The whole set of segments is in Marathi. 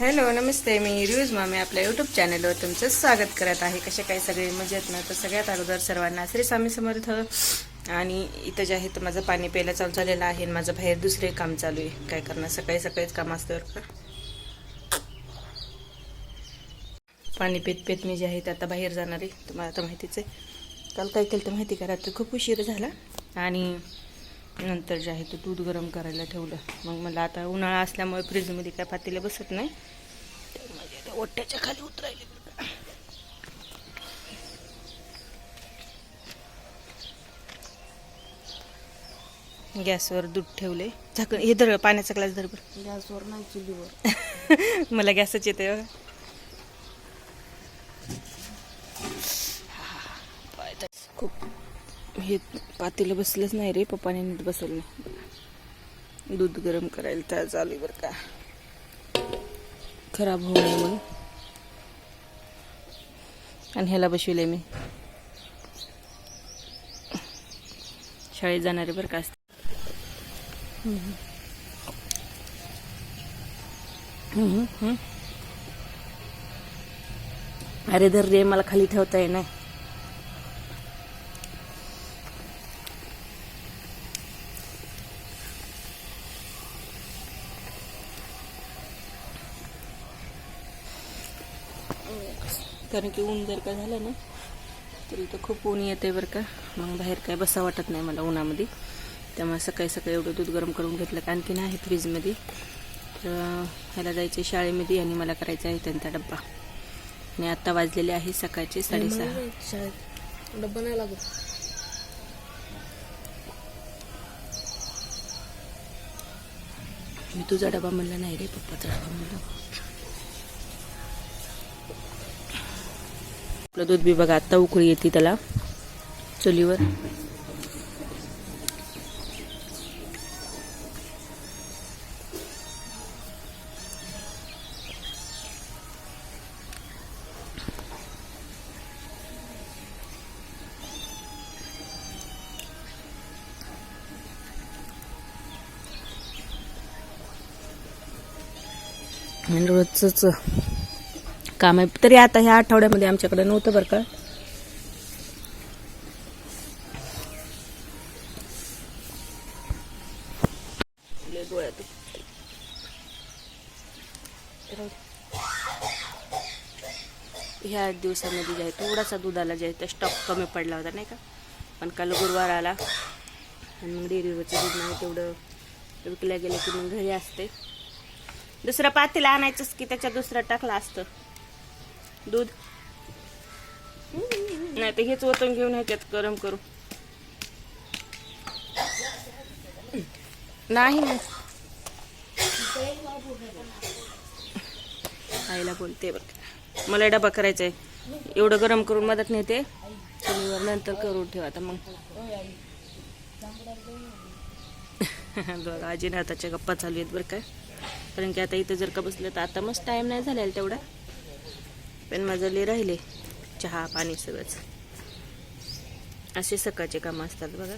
हॅलो नमस्ते. मी रिव्यूज मामी आपल्या यूट्यूब चॅनलवर तुमचं स्वागत करत आहे. कसे काही सगळे? मजेत ना? तर सगळ्यात अगोदर सर्वांना श्री स्वामी समर्थ. आणि इथं जे आहे तर माझं पाणी प्यायला चालू झालेलं आहे आणि माझं बाहेर दुसरे काम चालू आहे. काय करणार? सकाळी सकाळीच काम असतं का? पाणी पेत पेत मी जे आहे ते आता बाहेर जाणार आहे. तुम्हाला आता माहितीच आहे. काल काय केलं तर माहिती का? रात्री खूप उशीर झाला. आणि नंतर जे आहे ते दूध गरम करायला ठेवलं. मग मला आता उन्हाळा असल्यामुळे फ्रीजमध्ये काय पातेले बसत नाही. ओट्याच्या खाली उतरायले. गॅसवर दूध ठेवले. झाकण हे धर पाण्याचा ग्लास धर बरं. गॅसवर नाही चुलीवर मला गॅसच येते खूप हे पातेलं बसलंच नाही रे पप्पाने नीट बसवलं. नाही दूध गरम करायला त्या चालू आहे बरं का. खराब होऊ नये म्हणून. आणि ह्याला बसविले मी. शाळेत जाणारे बरं का असते अरे धर रे मला खाली ठेवता येणार. कारण की ऊन जर का झालं ना तर इथं खूप ऊन येते बरं का. मग बाहेर काय बसा वाटत नाही मला उन्हामध्ये. त्यामुळे सकाळी सकाळी एवढं दूध गरम करून घेतलं का आणखीन आहे फ्रीजमध्ये. तर ह्याला जायचे शाळेमध्ये आणि मला करायचा आहे त्यांचा डब्बा. आणि आता वाजलेले आहे सकाळचे साडेसहा. शाळेत. डब्बा नाही लागत. मी तुझा डबा म्हणला नाही रे पप्पाचा डबा म्हणला. आपलं दूध बी बघा आत्ता उकळी येते त्याला. चुलीवर. रोजच काम आहे. तरी आता ह्या आठवड्यामध्ये आमच्याकडे नव्हतं बरं का. ह्या आठ दिवसामध्ये जे आहे थोडासा दुधाला जे आहे त्या स्टॉक कमी पडला होता नाही का? पण काल गुरुवार आला आणि मग डेअरीवरचं दूध नाही तेवढं विकल्या गेलं की मग घरी असते. दुसरा पातेला आणायचंच की त्याच्या दुसरा टाकलं असतं. दूध. नाही तर हेच वतन घेऊन ह्याच्यात गरम करू. नाही आईला बोलते बरं मला डबा करायचा आहे एवढं गरम करून मदत नेते. चुलीवर नंतर करून ठेवा आता मग. बघा आजीने आताच्या गप्पा चालू आहेत बरं काय कारण की आता इथं जर का बसलं तर आता मस्त टाईम नाही झालेला तेवढा. पण माझं लय राहिले. चहा पाणी सगळंच. असे सकाळचे कामं असतात बघा.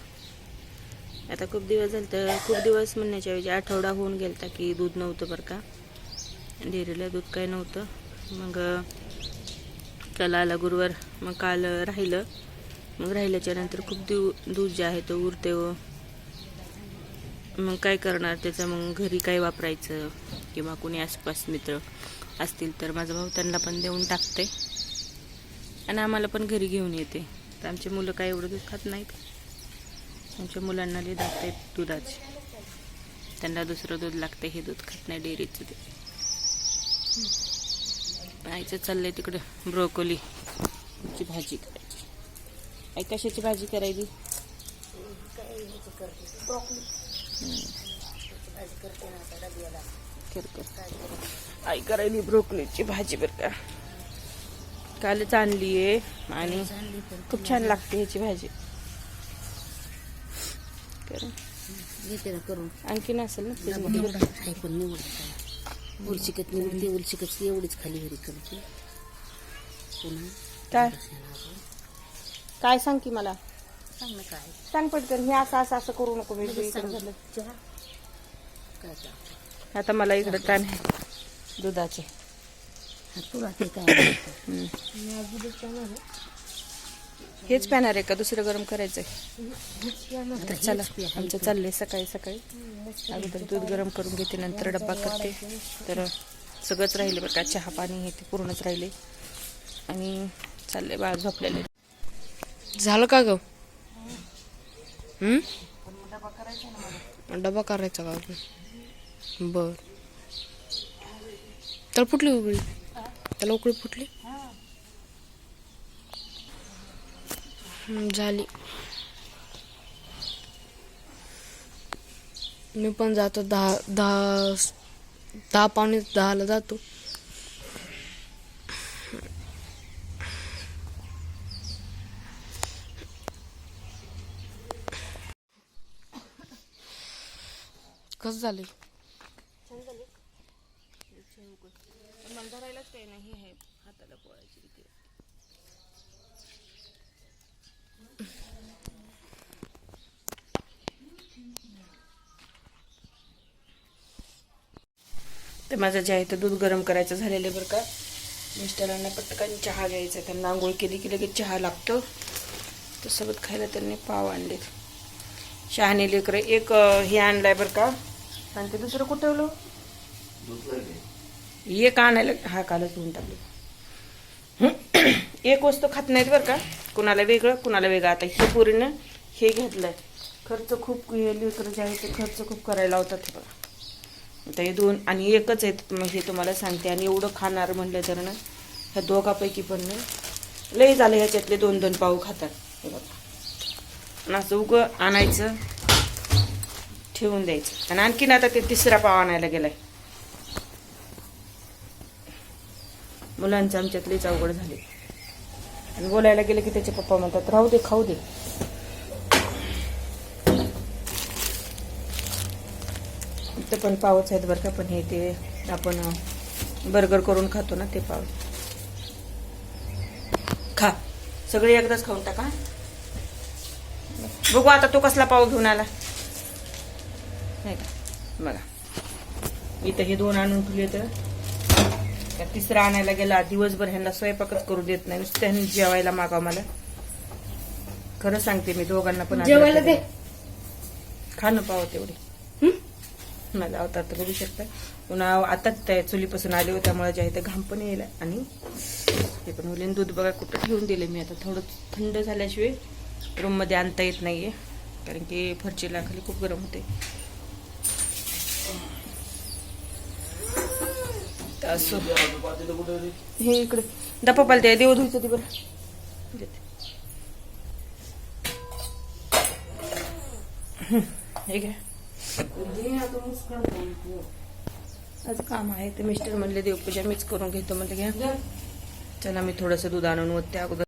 आता खूप दिवस झालं तर खूप दिवस म्हणण्याच्या ऐवजी आठवडा होऊन गेलता की दूध नव्हतं बरं का. डेअरीला दूध काय नव्हतं. मग काल आला गुरुवार. मग काल राहिलं. मग राहिल्याच्या नंतर खूप दिव दूध जे आहे तो उरते व मग काय करणार? त्याचं मग घरी काय वापरायचं? किंवा कोणी आसपास मित्र? असतील तर माझा भाऊ त्यांना पण देऊन टाकते. आणि आम्हाला पण घरी घेऊन येते. तर आमची मुलं काय एवढं दूध खात नाहीत. आमच्या मुलांना लई लागते दुधाचे. त्यांना दुसरं दूध लागते हे दूध खात नाही डेअरीचं ते आईचं चाललंय तिकडं ब्रोकोली ची भाजी करायची. आई कशाची भाजी करायची कर कर आई करायली ब्रोकोलीची भाजी बरं का. कालच आणली आहे आणि खूप छान लागते ह्याची भाजी. करून. आणखीन असेल ना पण निवडत उलचिकत निवडते उलचिकत एवढीच खाली घरी करते. काय? काय सांग की मला? सांग ना काय. सांग पटकन हे असं असं असं करू नको मी काय आता मला इकडे ताण आहे. दुधाचे. हा. हेच पॅनर आहे का? दुसरं गरम करायचंय. तर चला आमचं चाललंय सकाळी सकाळी. अगोदर दूध गरम करून घेते नंतर डब्बा करते. तर सगळंच राहिले बरं का? चहा पाणी हे ते पूर्णच राहिले. आणि चाललंय बाळ झोपलेले झालं का ग? हम्म? डबा करायचा का बर. त्याला फुटली उकळी त्याला उकळी फुटली? झाली. मी पण जातो दहा दहा दहा पावणे दहाला जातो. कसं झाले? मला धरायलाच काही नाही हे हाताला पोळायची भीती ते माझं जे आहे ते दूध गरम करायचं झालेलं आहे बरं का. मिस्टरांना पटकन चहा घ्यायचा त्यांना आंघोळ केली की लगेच चहा लागतो. तर सोबत खायला त्यांनी पाव आणलेत शहाणे लेकरं एक हे आणलाय बरं का. आणि ते दुसरं कुठं ठेवलं? एक आणायला हा कालच होऊन टाकले. एक वस्तू खात नाहीत बरं का? कुणाला वेगळं कुणाला वेगळं. आता हे पुरीनं हे घेतलंय. खर्च खूप हे लेकरं जे आहे ते खर्च खूप करायला होतात हे बघा. आता हे दोन आणि एकच आहेत मग हे तुम्हाला सांगते. आणि एवढं खाणार म्हणलं तर ना ह्या दोघापैकी पण ना लय झालं ह्याच्यातले दोन दोन पाव खातात. हे बघा. असं उगं आणायचं ठेवून द्यायचं. आणि आणखीन आता ते तिसरा पाव आणायला गेलाय. मुलांचं आमच्यातलीच अवघड झाली. आणि बोलायला गेलं की त्याचे पप्पा म्हणतात राहू दे खाऊ दे. ते पण पावच आहेत बरं का पण हे ते आपण बर्गर करून खातो ना ते पाव. खा. सगळे एकदाच खाऊन टाका बघू आता तो कसला पाव घेऊन आला. नाही का? बघा. इथं हे दोन आणून ठेवले तर तिसरा आणायला गेला दिवसभर ह्यांना स्वयंपाकच करू देत नाही. नुसतं ह्यांनी जेवायला मागाव मला. खरं सांगते मी दोघांना पण जेवायला दे. खाणं पाव तेवढे माझा अवतार तर बघू शकता. पुन्हा आता त्या चुलीपासून आले होते त्यामुळे जे आहे ते घाम पण येईल आणि ते पण होईल दूध बघा कुठं ठेवून दिले मी आता. थोडं थंड झाल्याशिवाय रूममध्ये आणता येत नाहीये. कारण की फरचीला खाली खूप गरम होते. असो। हे इकडे. दपा पालते देव धुयचं ते बरं. हे घ्या. आज काम आहे ते. मिस्टर म्हणले देवपूजा मीच करून घेतो म्हणलं घ्या. चला मी थोडंसं दूध आणून अगोदर